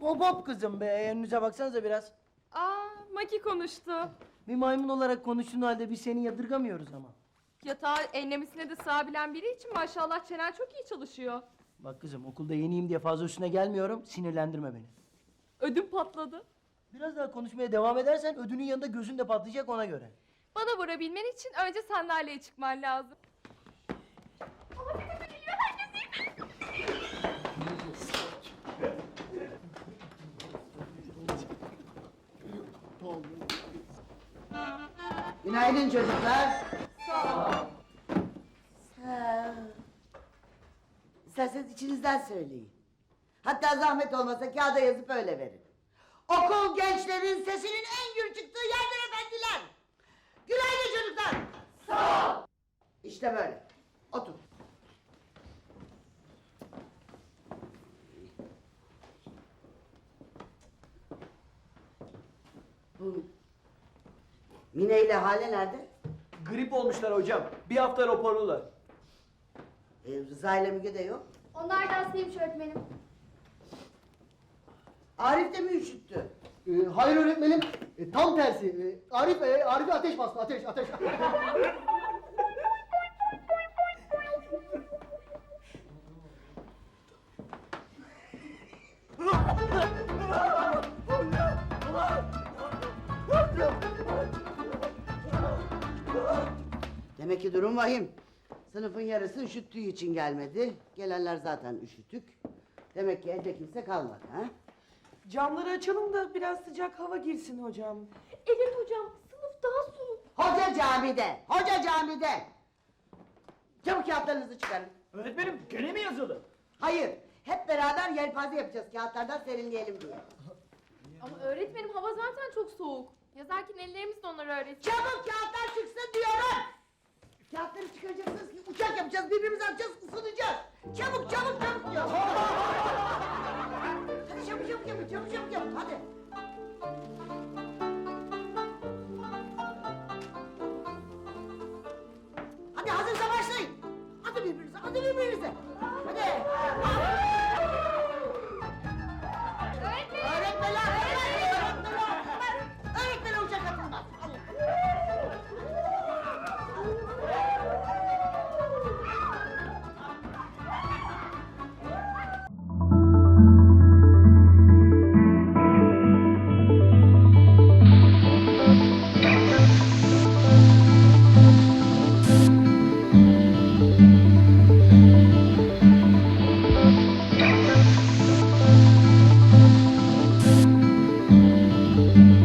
Hop hop hop kızım be. Önünüze baksanıza biraz. Aa, Maki konuştu. Bir maymun olarak konuştuğun halde biz seni yadırgamıyoruz ama. Yatağı enlemesine de sığabilen biri için maşallah çenen çok iyi çalışıyor. Bak kızım okulda yeniyim diye fazla üstüne gelmiyorum. Sinirlendirme beni. Ödüm patladı. Biraz daha konuşmaya devam edersen ödünün yanında gözün de patlayacak ona göre. Bana vurabilmen için önce sandalyeye çıkman lazım. Günaydın çocuklar. Sağ ol. Ha. İsterseniz içinizden söyleyin. Hatta zahmet olmasa kağıda yazıp öyle verin. Okul gençlerin sesinin en gür çıktığı yerdir efendiler. Günaydın çocuklar. Sağ ol. İşte böyle. Bu Mine ile Hale nerede? Grip olmuşlar hocam. Bir hafta raporlular. Ee, Rıza ile Müge de yok. Onlar da hastaymış öğretmenim. Arif de mi üşüttü? Ee, hayır öğretmenim, e, tam tersi. Ee, Arif, e, Arif'e ateş bastı, ateş, ateş. Demek ki durum vahim. Sınıfın yarısı üşüttüğü için gelmedi. Gelenler zaten üşütük. Demek ki evde kimse kalmadı ha? Camları açalım da biraz sıcak hava girsin hocam. Evet hocam, sınıf daha soğuk. Hoca camide, hoca camide. Çabuk kağıtlarınızı çıkarın. Öğretmenim gene mi yazılı? Hayır, hep beraber yelpaze yapacağız kağıtlardan serinleyelim diye. Ama öğretmenim hava zaten çok soğuk. Yazarken ellerimiz donar öğretmenim. Çabuk kağıtlar çıksın diyorum. Kağıtları çıkaracaksınız ki uçak yapacağız, birbirimizi atacağız, ısınacağız. Çabuk, çabuk, çabuk diyorum.